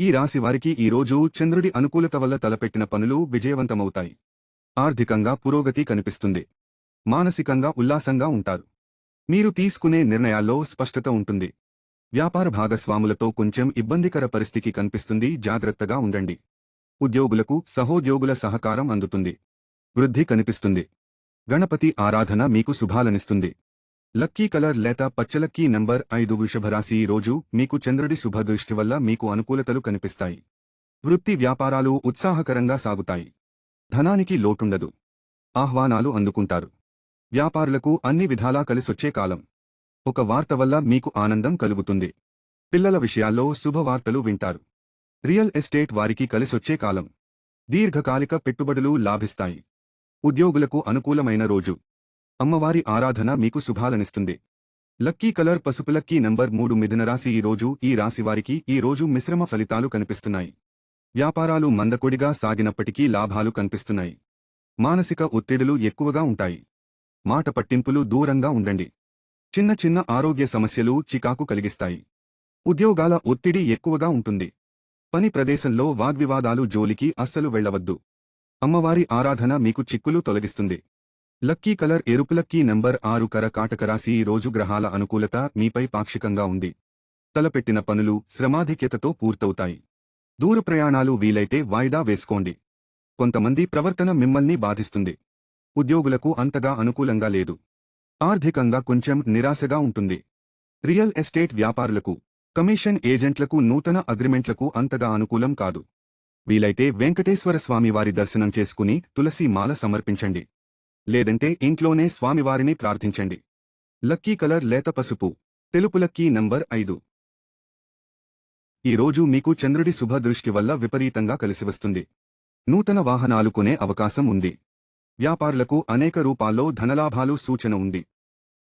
ఈ రాశి వారికి ఈ రోజు చంద్రుడి అనుకూలత వల్ల తలపెట్టిన పనులు విజయవంతమవుతాయి. ఆర్థికంగా పురోగతి కనిపిస్తుంది. మానసికంగా ఉల్లాసంగా ఉంటారు. మీరు తీసుకునే నిర్ణయాల్లో స్పష్టత ఉంటుంది. వ్యాపార భాగస్వాములతో కొంచెం ఇబ్బందికర పరిస్థితి కనిపిస్తుంది. జాగ్రత్తగా ఉండండి. ఉద్యోగులకు సహోద్యోగుల సహకారం అందుతుంది. వృద్ధి కనిపిస్తుంది. గణపతి ఆరాధన మీకు శుభాలనిస్తుంది. లక్కీ కలర్ లేత పచ్చలక్కీ నంబర్ ఐదు వృషభరాశి రోజు మీకు చంద్రుడి శుభదృష్టి వల్ల మీకు అనుకూలతలు కనిపిస్తాయి. వృత్తి వ్యాపారాలు ఉత్సాహకరంగా సాగుతాయి. ధనానికి లోటుండదు. ఆహ్వానాలు అందుకుంటారు. వ్యాపారులకు అన్ని విధాలా కలిసొచ్చే కాలం. ఒక వార్త వల్ల మీకు ఆనందం కలుగుతుంది. పిల్లల విషయాల్లో శుభవార్తలు వింటారు. రియల్ ఎస్టేట్ వారికి కలిసొచ్చే కాలం. దీర్ఘకాలిక పెట్టుబడులు లాభిస్తాయి. ఉద్యోగులకు అనుకూలమైన రోజు. అమ్మవారి ఆరాధన మీకు శుభాలనిస్తుంది. లక్కీ కలర్ పసుపు లక్కీ నంబర్ మూడు మిథునరాశి ఈరోజు ఈ రోజు ఈ ఈ రోజు మిశ్రమ ఫలితాలు కనిపిస్తున్నాయి. వ్యాపారాలు మందకొడిగా సాగినప్పటికీ లాభాలు కనిపిస్తున్నాయి. మానసిక ఒత్తిడులు ఎక్కువగా ఉంటాయి. మాట పట్టింపులు దూరంగా ఉండండి. చిన్న చిన్న ఆరోగ్య సమస్యలు చికాకు కలిగిస్తాయి. ఉద్యోగాల ఒత్తిడి ఎక్కువగా ఉంటుంది. పని ప్రదేశంలో వాగ్వివాదాలు జోలికి అస్సలు వెళ్ళవద్దు అమ్మవారి ఆరాధన మీకు చిక్కులు తొలగిస్తుంది. లక్కీ కలర్ ఎరుపు లక్కీ నంబర్ ఆరు కర కాటకరాశి ఈ రోజు గ్రహాల అనుకూలత మీపై పాక్షికంగా ఉంది. తలపెట్టిన పనులు శ్రమాధిక్యతతో పూర్తవుతాయి. దూర ప్రయాణాలు వీలైతే వాయిదా వేసుకోండి. కొంతమంది ప్రవర్తన మిమ్మల్ని బాధిస్తుంది. ఉద్యోగులకు అంతగా అనుకూలంగా లేదు. ఆర్థికంగా కొంచెం నిరాశగా ఉంటుంది. రియల్ ఎస్టేట్ వ్యాపారులకు కమిషన్ ఏజెంట్లకు నూతన అగ్రిమెంట్లకు అంతగా అనుకూలం కాదు. వీలైతే వెంకటేశ్వర స్వామివారి దర్శనం చేసుకుని తులసి మాల సమర్పించండి. లేదంటే ఇంట్లోనే స్వామివారిని ప్రార్థించండి. లక్కీ కలర్ లేత పసుపు. తెలుపు లక్కీ నంబర్ ఐదు. ఈ రోజు మీకు చంద్రుడి శుభదృష్టి వల్ల విపరీతంగా కలిసివస్తుంది నూతన వాహనాలు కొనే అవకాశం ఉంది. వ్యాపారులకు అనేక రూపాల్లో ధనలాభాలు సూచన ఉంది.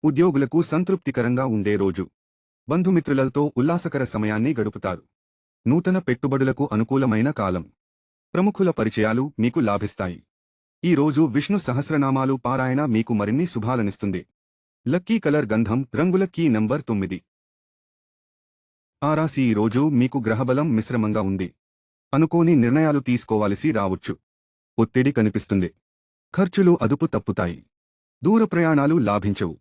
ఉద్యోగులకు సంతృప్తికరంగా ఉండే రోజు. బంధుమిత్రులతో ఉల్లాసకర సమయాన్ని గడుపుతారు. నూతన పెట్టుబడులకు అనుకూలమైన కాలం. ప్రముఖుల పరిచయాలు మీకు లాభిస్తాయి. ఈ రోజు విష్ణు సహస్రనామాలు పారాయణ మీకు మరిన్ని శుభాలనిస్తుంది. లక్కీ కలర్ గంధం రంగుల కీ నంబర్ తొమ్మిది. ఆరాసి ఈరోజు ఈ రోజు మీకు గ్రహబలం మిశ్రమంగా ఉంది. అనుకోని నిర్ణయాలు తీసుకోవాల్సి రావచ్చు. ఒత్తిడి కనిపిస్తుంది. ఖర్చులు అదుపు తప్పుతాయి. దూర ప్రయాణాలు లాభించవు.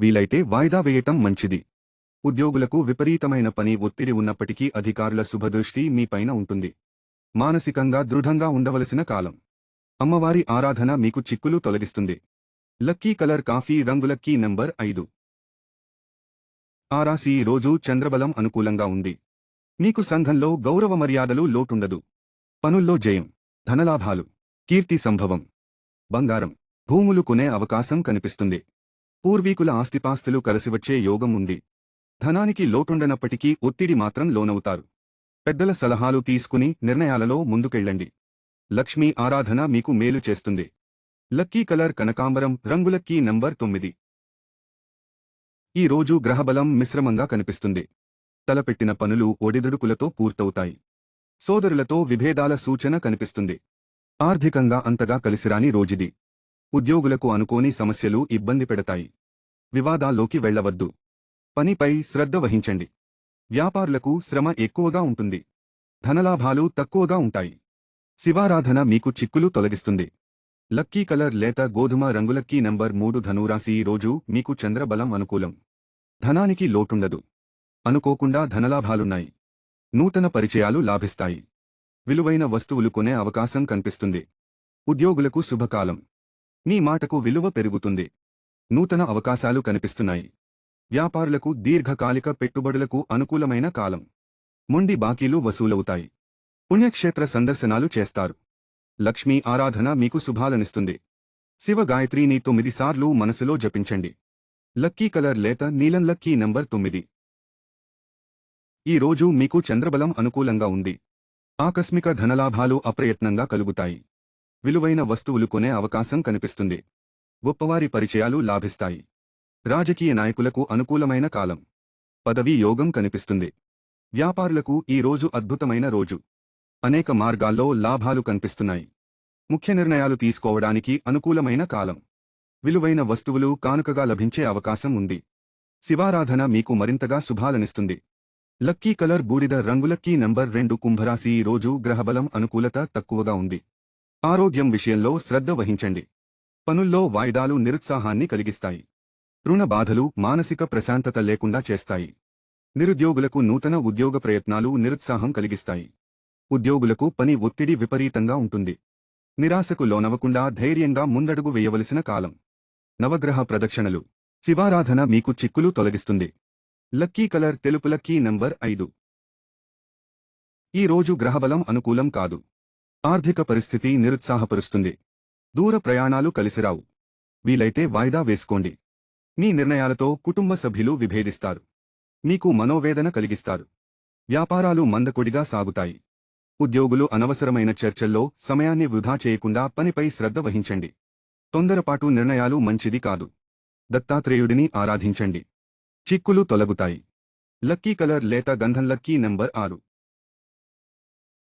వీలైతే వాయిదా వేయటం మంచిది. ఉద్యోగులకు విపరీతమైన పని ఒత్తిడి ఉన్నప్పటికీ అధికారుల శుభదృష్టి మీపైన ఉంటుంది. మానసికంగా దృఢంగా ఉండవలసిన కాలం. అమ్మవారి ఆరాధన మీకు చిక్కులు తొలగిస్తుంది. లక్కీ కలర్ కాఫీ రంగు లక్కీ నంబర్ ఐదు. ఆ రాశి రోజు చంద్రబలం అనుకూలంగా ఉంది. మీకు సంఘంలో గౌరవ మర్యాదలు లోటుండదు. పనుల్లో జయం ధనలాభాలు కీర్తి సంభవం బంగారం భూములు కొనే అవకాశం కనిపిస్తుంది. పూర్వీకుల ఆస్తిపాస్తులు కలిసివచ్చే యోగం ఉంది. ధనానికి లోటుండనప్పటికీ ఒత్తిడి మాత్రం లోనవుతారు. పెద్దల సలహాలు తీసుకుని నిర్ణయాలలో ముందుకెళ్ళండి. లక్ష్మీ ఆరాధన మీకు మేలు చేస్తుంది. లక్కీ కలర్ కనకాంబరం రంగులక్కీ నంబర్ తొమ్మిది. ఈ రోజు గ్రహబలం మిశ్రమంగా కనిపిస్తుంది. తలపెట్టిన పనులు ఒడిదుడుకులతో పూర్తవుతాయి. సోదరులతో విభేదాల సూచన కనిపిస్తుంది. ఆర్థికంగా అంతగా కలిసిరాని రోజుది. ఉద్యోగులకు అనుకోని సమస్యలు ఇబ్బంది పెడతాయి. వివాదాల్లోకి వెళ్ళవద్దు పనిపై శ్రద్ధ వహించండి. వ్యాపారులకు శ్రమ ఎక్కువగా ఉంటుంది. ధనలాభాలు తక్కువగా ఉంటాయి. శివారాధన మీకు చిక్కులు తొలగిస్తుంది. లక్కీ కలర్ లేత గోధుమ రంగులక్కీ నంబర్ మూడు ధనురాశి ఈ రోజు మీకు చంద్రబలం అనుకూలం. ధనానికి లోటుండదు. అనుకోకుండా ధనలాభాలున్నాయి. నూతన పరిచయాలు లాభిస్తాయి. విలువైన వస్తువులు కొనే అవకాశం కనిపిస్తుంది. ఉద్యోగులకు శుభకాలం. మీ మాటకు విలువ పెరుగుతుంది. నూతన అవకాశాలు కనిపిస్తున్నాయి. వ్యాపారులకు దీర్ఘకాలిక పెట్టుబడులకు అనుకూలమైన కాలం. మొండి బాకీలు వసూలవుతాయి. పుణ్యక్షేత్ర సందర్శనాలు చేస్తారు. లక్ష్మీ ఆరాధన మీకు శుభాలనిస్తుంది. శివ గాయత్రిని తొమ్మిదిసార్లు మనసులో జపించండి. లక్కీ కలర్ లేత నీలం లక్కీ నంబర్ తొమ్మిది. ఈ రోజు మీకు చంద్రబలం అనుకూలంగా ఉంది. ఆకస్మిక ధనలాభాలు అప్రయత్నంగా కలుగుతాయి. విలువైన వస్తువులు కొనే అవకాశం కనిపిస్తుంది. గొప్పవారి పరిచయాలు లాభిస్తాయి. రాజకీయ నాయకులకు అనుకూలమైన కాలం. పదవీ యోగం కనిపిస్తుంది. వ్యాపారులకు ఈ రోజు అద్భుతమైన రోజు. అనేక మార్గాల్లో లాభాలు కనిపిస్తున్నాయి. ముఖ్య నిర్ణయాలు తీసుకోవడానికి అనుకూలమైన కాలం. విలువైన వస్తువులు కానుకగా లభించే అవకాశం ఉంది. శివారాధన మీకు మరింతగా శుభాలనిస్తుంది. లక్కీ కలర్ బూడిద రంగులక్కీ నంబర్ రెండు కుంభరాశి ఈ రోజు గ్రహబలం అనుకూలత తక్కువగా ఉంది. ఆరోగ్యం విషయంలో శ్రద్ధ వహించండి. పనుల్లో వాయిదాలు నిరుత్సాహాన్ని కలిగిస్తాయి. రుణ బాధలు మానసిక ప్రశాంతత లేకుండా చేస్తాయి. నిరుద్యోగులకు నూతన ఉద్యోగ ప్రయత్నాలు నిరుత్సాహం కలిగిస్తాయి. ఉద్యోగులకు పని ఒత్తిడి విపరీతంగా ఉంటుంది. నిరాశకు లోనవకుండా ధైర్యంగా ముందడుగు వేయవలసిన కాలం. నవగ్రహ ప్రదక్షిణలు. శివారాధన మీకు చిక్కులు తొలగిస్తుంది. లక్కీ కలర్ తెలుపు లక్కీ నంబర్ ఐదు. ఈ రోజు గ్రహబలం అనుకూలం కాదు. ఆర్థిక పరిస్థితి నిరుత్సాహపరుస్తుంది. దూర ప్రయాణాలు కలిసిరావు. వీలైతే వాయిదా వేసుకోండి. మీ నిర్ణయాలతో కుటుంబ సభ్యులు విభేదిస్తారు. మీకు మనోవేదన కలిగిస్తారు. వ్యాపారాలు మందకొడిగా సాగుతాయి. ఉద్యోగులు అనవసరమైన చర్చల్లో సమయాన్ని వృధా చేయకుండా పనిపై శ్రద్ధ వహించండి. తొందరపాటు నిర్ణయాలు మంచిది కాదు. దత్తాత్రేయుడిని ఆరాధించండి. చిక్కులు తొలగుతాయి. లక్కీ కలర్ లేత గంధం లక్కీ నంబర్ ఆరు.